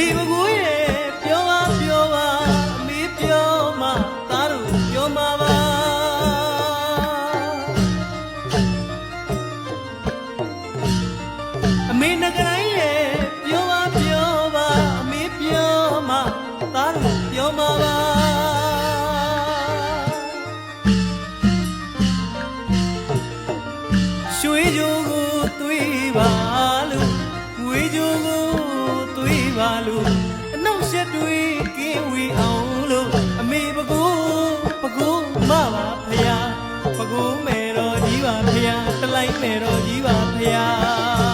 မိဘကိုရဲ့ပြောပါပြောပါအမေပြောမှသားတို့ပြောမှာပါအမေငကိုင်းရဲ့ပြောပါပြောပါအမေပြောမှသားတို့ပြောမှာပါရွှေကြိုးကိုတွေးပါလို့ငွေကြိုးကိုတွေး ပါလို့အနှောက်အယှက်တွေကင်းဝေးအောင်လို့အမေပကိုးပကိုးမပါဖယားပကိုးမယ်တော်ကြီးပါဖယားတလိုက်မယ်တော်ကြီးပါဖယား